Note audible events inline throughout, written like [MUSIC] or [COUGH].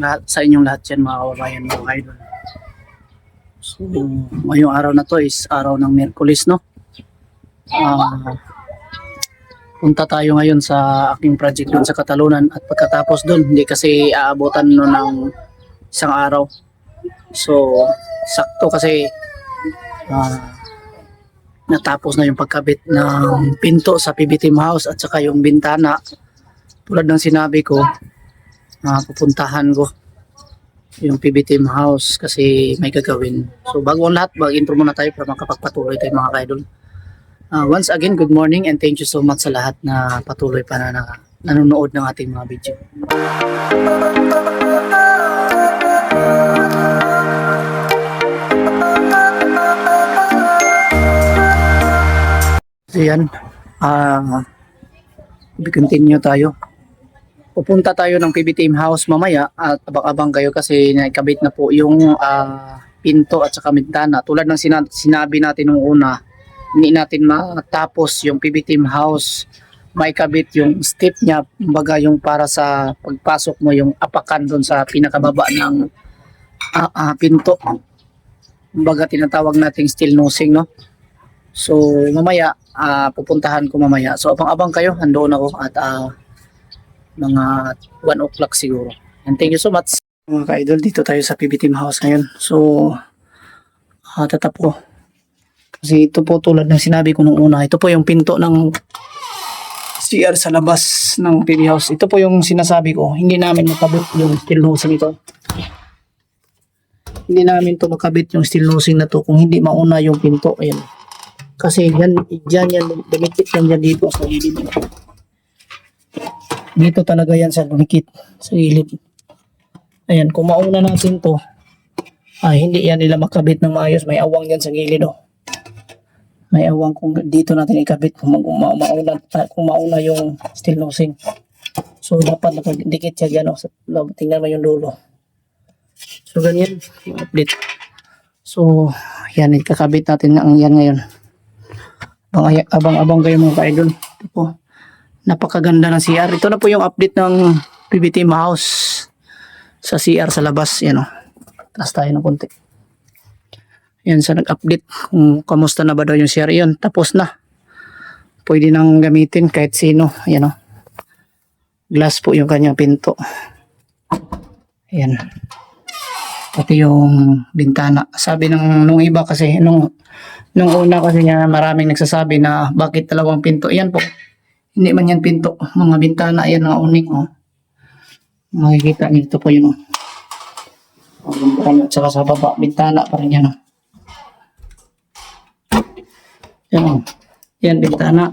lahat, sa inyong lahat yan mga kababayan mga idol. So, ngayong araw na to is araw ng Merkulis, no? Ah, punta tayo ngayon sa aking project doon sa Katalunan at pagkatapos doon, hindi kasi aabutan no ng isang araw. So, sakto kasi ah, natapos na yung pagkabit ng pinto sa PB Team House at saka yung bintana. Tulad ng sinabi ko, na pupuntahan ko yung PB House kasi may gagawin. So bago ang lahat, mag-intro muna tayo para makapagpatuloy tayo mga kaidol. Ah, once again, good morning and thank you so much sa lahat na patuloy pa na, na nanonood ng ating mga video. So yan, ah, continue tayo pupunta tayo ng PB Team House mamaya at abang-abang kayo kasi nakabit na po yung ah, pinto at saka bintana. Tulad ng sina- sinabi natin nung una, hindi natin matapos yung PB Team House. May kabit yung step niya, kumbaga yung para sa pagpasok mo yung apakan doon sa pinakababa ng ah, ah, pinto. Kumbaga tinatawag nating steel nosing, no? So, mamaya, ah, pupuntahan ko mamaya. So, abang-abang kayo, handoon ako at ah, mga 1 o'clock siguro. And thank you so much. Mga ka-idol, dito tayo sa PB Team House ngayon. So, uh, tatap ko. Kasi ito po tulad ng sinabi ko nung una, ito po yung pinto ng CR sa labas ng PB House. Ito po yung sinasabi ko, hindi namin makabit yung steel nosing ito. Hindi namin to makabit yung steel nosing na to kung hindi mauna yung pinto. Ayan. Kasi yan, yan, yan, dumikit yan yan dito sa gilid. Dito talaga yan sa lumikit sa gilid. Ayan, kung mauna natin to, ay hindi yan nila makabit ng maayos. May awang yan sa gilid oh. May awang kung dito natin ikabit kung, ma- mauna, ah, kung mauna yung steel nosing. So dapat nakadikit siya dyan oh. Tingnan mo yung dulo. So ganyan, yung update. So yan, ikakabit natin ang yan ngayon. Abang- Abang-abang kayo mga ka-idol. Ito po napakaganda ng CR. Ito na po yung update ng PB Team House sa CR sa labas. Yan o. Taas tayo ng konti. Yan sa nag-update kung kamusta na ba daw yung CR. Yan, tapos na. Pwede nang gamitin kahit sino. Yan o. Glass po yung kanyang pinto. Yan. Pati yung bintana. Sabi ng nung iba kasi, nung, nung una kasi niya maraming nagsasabi na bakit dalawang pinto. Yan po. Hindi man yan pinto. Mga bintana yan mga unik. Oh. Makikita niyo ito po yun. Oh. Oh, bintana at saka sa baba. Bintana pa rin yan. Oh. Yan oh. Yan bintana.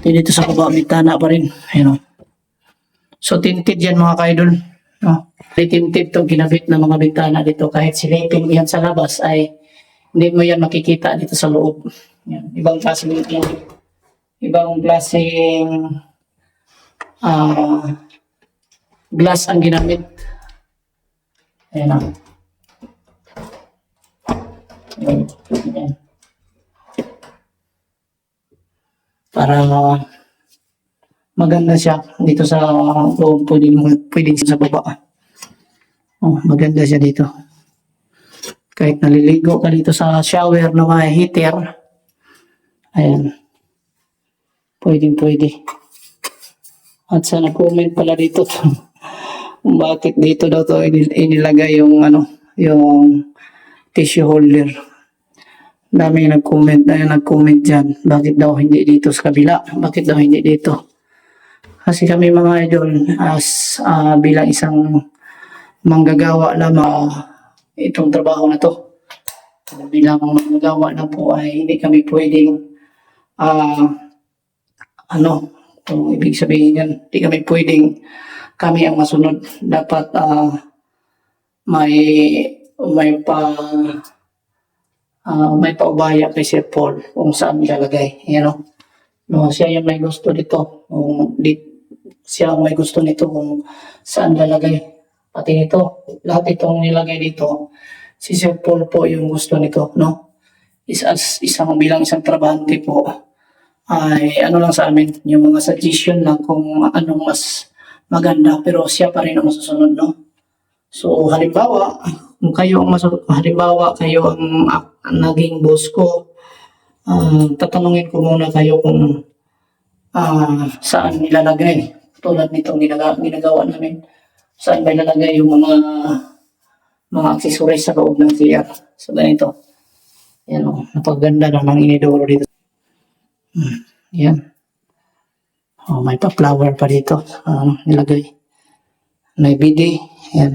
Dito sa baba bintana pa rin. Yan oh. So tinted yan mga kaidol. No? Tinted to ginabit ng mga bintana dito. Kahit silipin yan sa labas ay hindi mo yan makikita dito sa loob. Yan. Ibang klase ng ibang klaseng ah glass ang ginamit. Ayan na. Ayan. Para maganda siya dito sa loob, pwede, pwede sa baba. Oh, maganda siya dito. Kahit naliligo ka dito sa shower na may heater, ayan, Pwedeng pwede. At sa nag-comment pala dito [LAUGHS] bakit dito daw to inil- inilagay yung ano, yung tissue holder. Dami nag-comment na nag-comment dyan. Bakit daw hindi dito sa kabila? Bakit daw hindi dito? Kasi kami mga idol as ah, bilang isang manggagawa lamang itong trabaho na to. Bilang manggagawa na po ay hindi kami pwedeng ah ano, kung ibig sabihin yan, di kami pwedeng kami ang masunod. Dapat ah, may may pa ah, may paubaya kay Sir Paul kung saan ilalagay. You know? No, siya yung may gusto dito. Kung di, siya ang may gusto nito kung saan lalagay. Pati nito, lahat itong nilagay dito, si Sir Paul po yung gusto nito, no? Is as isang bilang isang trabahante po, ay ano lang sa amin, yung mga suggestion lang kung anong mas maganda, pero siya pa rin ang masusunod, no? So, halimbawa, kung kayo ang masu- halimbawa, kayo ang, ang naging boss ko, ah, tatanungin ko muna kayo kung ah, saan nilalagay. Tulad nitong ginagawa, ginagawa namin. Saan ba nilalagay yung mga mga accessories sa loob ng CR. So, ganito. Yan o, napaganda lang ng inidoro dito. Hmm, yan. Oh, may pa-flower pa dito. Um, nilagay. May BD. Yan.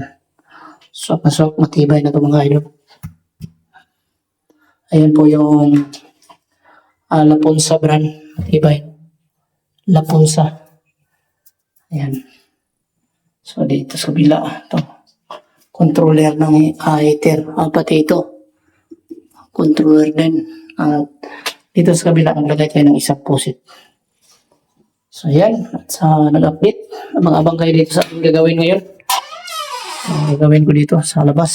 So, pasok. Matibay na ito mga idol. Ayan po yung uh, Lapunsa brand. Matibay. Lapunsa. Ayan. So, dito sa bila. Ito. Controller ng uh, heater. Ah, pati ito. Controller din. At dito sa kabila, naglagay tayo ng isang pusit. So, yan. At sa nag-update, abang-abang kayo dito sa ating gagawin ngayon. Ang gagawin ko dito sa labas.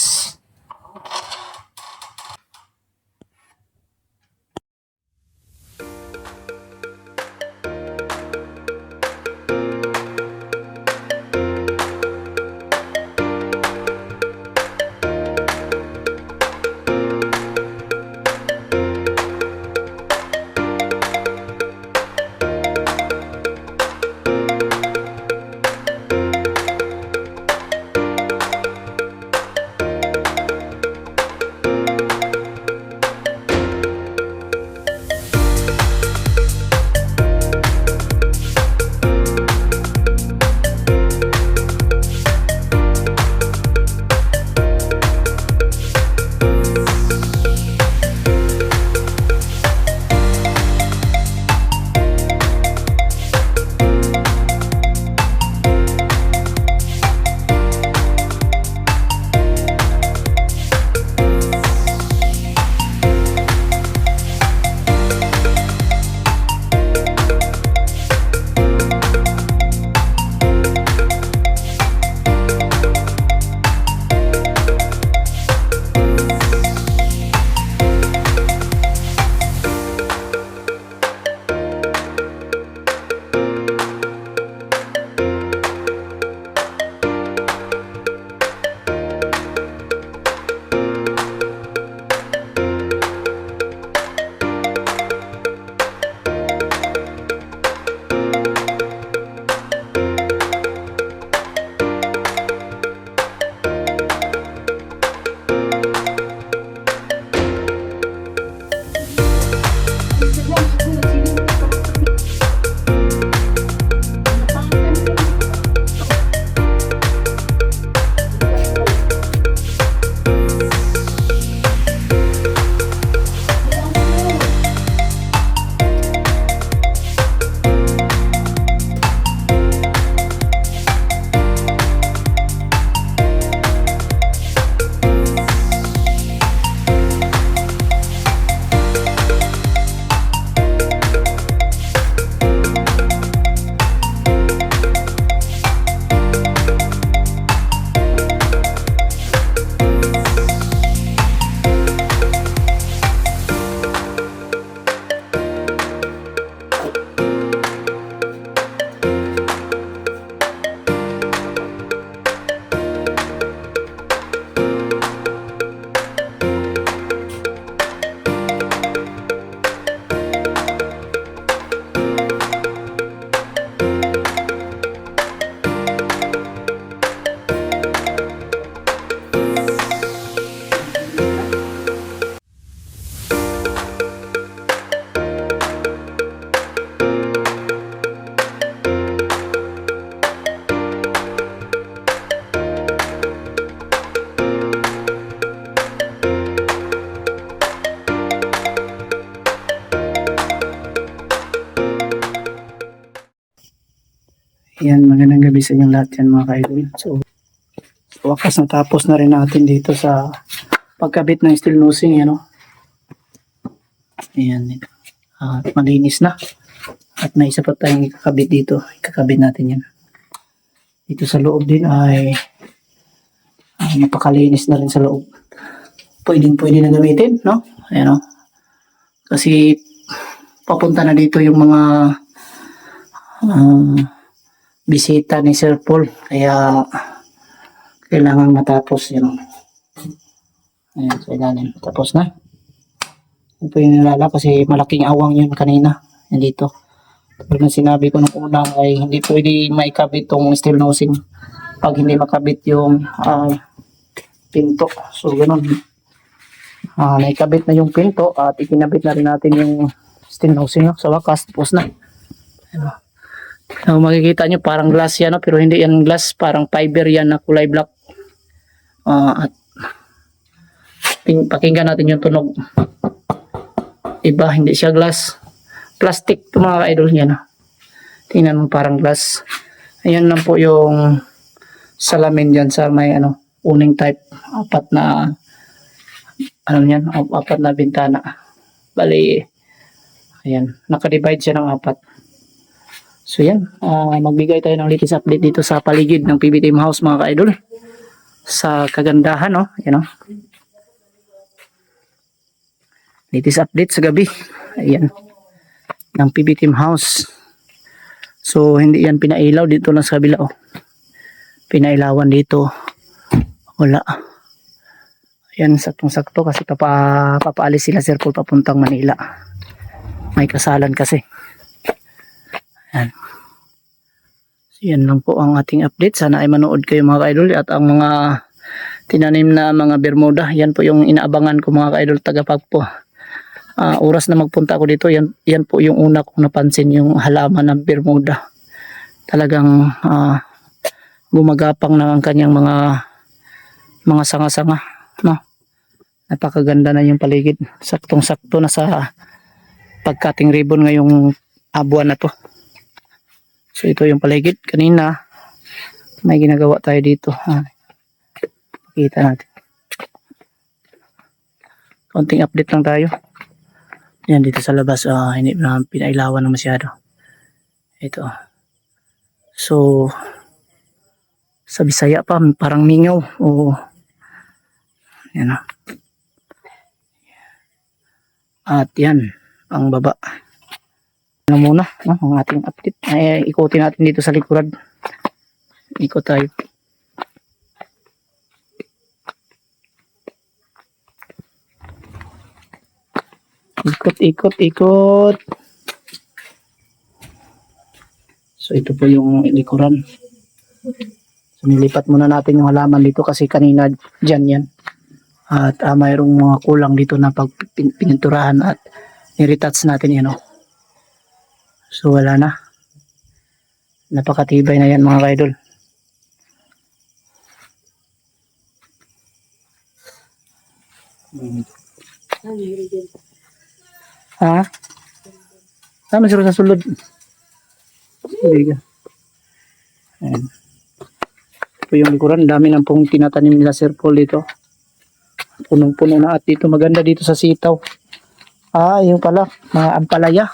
Yan, magandang gabi sa inyong lahat yan mga kaidol. So, wakas natapos na rin natin dito sa pagkabit ng steel nosing, yan o. Ayan, at malinis na. At may isa pa tayong ikakabit dito. Ikakabit natin yan. Dito sa loob din ay ah, napakalinis na rin sa loob. Pwedeng pwede na gamitin, no? Ayan o. Kasi papunta na dito yung mga ah, bisita ni Sir Paul. Kaya Kailangan matapos yun. Ayan, sa ilalim. Tapos na. Ito yung nilala kasi malaking awang yun kanina. Nandito. Tulad ng sinabi ko nung una ay hindi pwede maikabit tong steel nosing pag hindi makabit yung ah, pinto. So, ganun. Ah, naikabit na yung pinto at ikinabit na rin natin yung steel nosing no? sa wakas. Tapos na. Ano. So, makikita nyo parang glass yan no? pero hindi yan glass. Parang fiber yan na kulay black. Ah, at pin- pakinggan natin yung tunog. Iba, hindi siya glass. Plastic to mga idol niya. No? Tingnan mo parang glass. Ayan lang po yung salamin dyan sa may ano, uning type. Apat na ano yan, ap- apat na bintana. Bali, ayan, nakadivide siya ng apat. So yan, ah, magbigay tayo ng latest update dito sa paligid ng PB Team House mga ka-idol. Sa kagandahan, no? Yan, no? Latest update sa gabi. Ayan. Ng PB Team House. So, hindi yan pinailaw dito lang sa kabila, oh. Pinailawan dito. Wala. Ayan, saktong-sakto kasi papa, papaalis sila Sir Paul papuntang Manila. May kasalan kasi. Ayan. So, yan lang po ang ating update. Sana ay manood kayo mga ka-idol at ang mga tinanim na mga Bermuda. Yan po yung inaabangan ko mga ka-idol tagapagpo. Ah, oras na magpunta ako dito, yan, yan po yung una kong napansin yung halaman ng Bermuda. Talagang ah, gumagapang na ang kanyang mga mga sanga-sanga. No? Napakaganda na yung paligid. Saktong-sakto na sa pagkating ribbon ngayong abuan na to. So ito yung paligid. Kanina, may ginagawa tayo dito. Ah, Kita natin. Konting update lang tayo. Yan dito sa labas, ah, hindi na pinailawan na masyado. Ito. So, sa Bisaya pa, parang mingaw. O, yan ah. At yan, ang baba. Ano muna, no, ang ating update. Ay, ikutin natin dito sa likuran. Ikot tayo. Ikot, ikot, ikot. So, ito po yung likuran. So, nilipat muna natin yung halaman dito kasi kanina dyan yan. At ah, mayroong mga kulang dito na pag pin- pininturahan at niretouch natin yan. Oh. So, wala na. Napakatibay na yan mga kaidol. Hmm. Ha? Tama siguro sa sulod. Ka. Ayan. Ito yung likuran. Dami ng pong tinatanim nila Sir Paul dito. Punong-puno na at dito maganda dito sa sitaw. Ah, yung pala. Mga ampalaya.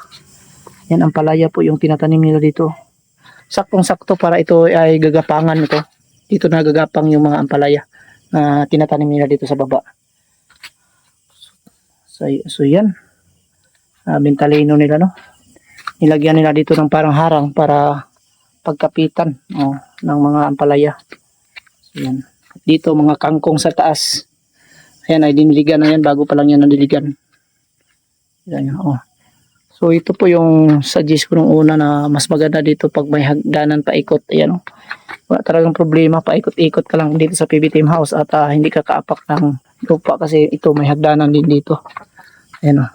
Yan ampalaya po yung tinatanim nila dito. Saktong-sakto para ito ay gagapangan ito. Dito na gagapang yung mga ampalaya na tinatanim nila dito sa baba. So, so yan uh, mentalino nila no nilagyan nila dito ng parang harang para pagkapitan oh, ng mga ampalaya so, yan. dito mga kangkong sa taas ayan ay diniligan na yan bago pa lang yan nadiligan yan, oh. So ito po yung suggest ko nung una na mas maganda dito pag may hagdanan paikot ayan oh. wala talagang problema paikot-ikot ka lang dito sa PB Team House at ah, hindi ka kaapak ng lupa kasi ito may hagdanan din dito ayan oh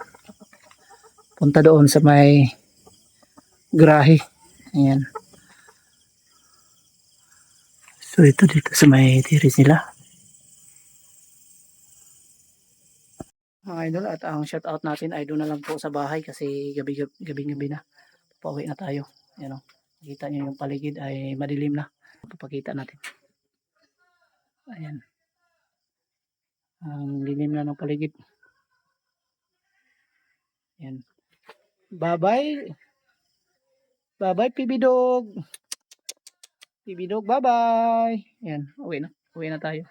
punta doon sa may grahe. Ayan. So ito dito sa may terrace nila. Mga idol at ang shout out natin ay doon na lang po sa bahay kasi gabi gabi gabi na. Pauwi na tayo. Ayan o. Nakita nyo yung paligid ay madilim na. Papakita natin. Ayan. Ang lilim na ng paligid. Ayan. Bye-bye. Bye-bye, PB Dog. PB Dog, bye-bye. Yan, uwi na. Uwi na tayo.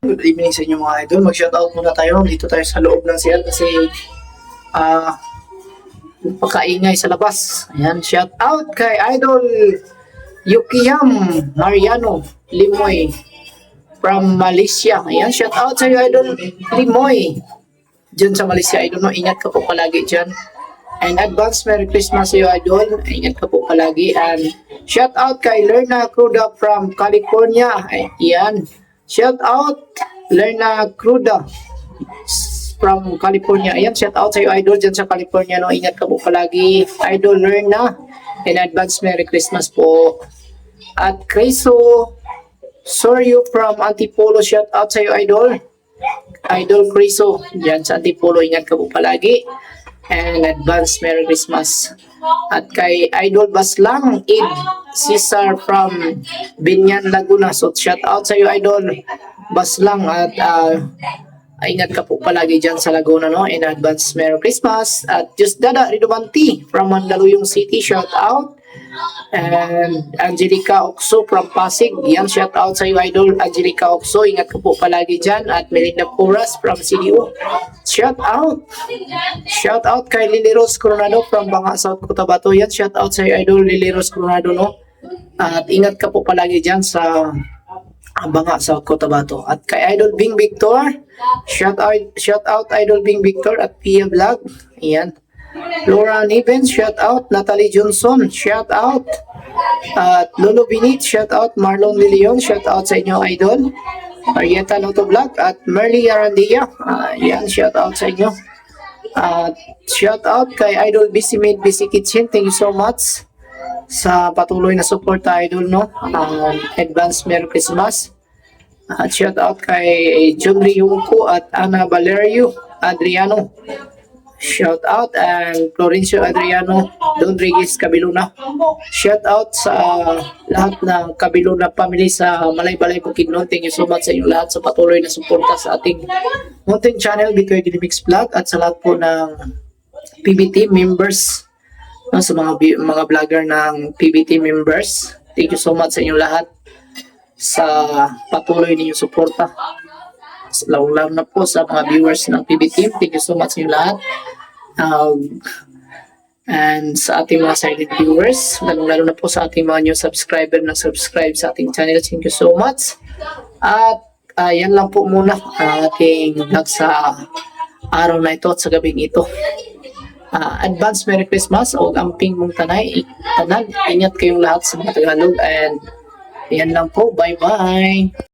Good evening sa inyo mga idol. Mag-shoutout muna tayo. Dito tayo sa loob ng CR kasi ah pakaingay sa labas. Ayan, shoutout kay Idol Yukiyam Mariano Limoy. from Malaysia. Ayan, shout out sa iyo, Idol Limoy. Diyan sa Malaysia, Idol, no? Ingat ka po palagi dyan. And advance Merry Christmas sa iyo, Idol. Ingat ka po palagi. And shout out kay Lerna Cruda from California. Ayan. Shout out Lerna Cruda from California. Ayan, shout out sa iyo, Idol, dyan sa California. No? Ingat ka po palagi. Idol Lerna. In advance, Merry Christmas po. At Criso Soryo from Antipolo, shout out sa iyo, Idol. Idol Criso, dyan sa Antipolo, ingat ka po palagi. And advance Merry Christmas. At kay Idol Baslang, Id Cesar from Binyan, Laguna. So shout out sa iyo, Idol Baslang. At ah, ingat ka po palagi dyan sa Laguna, no? In advance Merry Christmas. At Just Dada Ridomanti from Mandaluyong City, shout out. And Angelica Oxo from Pasig. Yan, shout out sa iyo, Idol Angelica Oxo. Ingat ka po palagi dyan. At Melinda Puras from CDO. Shout out. Shout out kay Lily Rose Coronado from Banga, South Cotabato. Yan, shout out sa iyo, Idol Lily Rose Coronado, no? At ingat ka po palagi dyan sa Banga, South Cotabato. At kay Idol Bing Victor, shout out, shout out Idol Bing Victor at Pia Vlog. Ayan. Laura Nivens, shout out. Natalie Johnson, shout out. At Lolo Binit, shout out. Marlon Lilion, shout out sa inyo, Idol. Arieta Loto Vlog at Merly Arandia. Ayan, shout out sa inyo. At shout out kay Idol Busy Made Busy Kitchen. Thank you so much sa patuloy na support Idol, no? Um, advance Merry Christmas. At shout out kay John Ryungko at Ana Valerio Adriano. Shout out and Florencio Adriano Don Reyes Cabiluna. Shout out sa lahat ng Cabiluna family sa Malay-Balay Bukidnon. Thank you so much sa inyong lahat sa patuloy na suporta sa ating content channel Bitoy Dinamix Vlog at sa lahat po ng PBT members no, sa mga mga vlogger ng PBT members. Thank you so much sa inyong lahat sa patuloy ninyong suporta. Lalo na po sa mga viewers ng PBT. Thank you so much sa inyong lahat. Um, and sa ating mga silent viewers, lalo-lalo na po sa ating mga new subscriber na subscribe sa ating channel. Thank you so much. At ah, yan lang po muna ang ating vlog sa araw na ito at sa gabing ito. Ah, advance Merry Christmas o amping mong tanay, tanan. Ingat kayong lahat sa mga Tagalog and yan lang po. Bye-bye.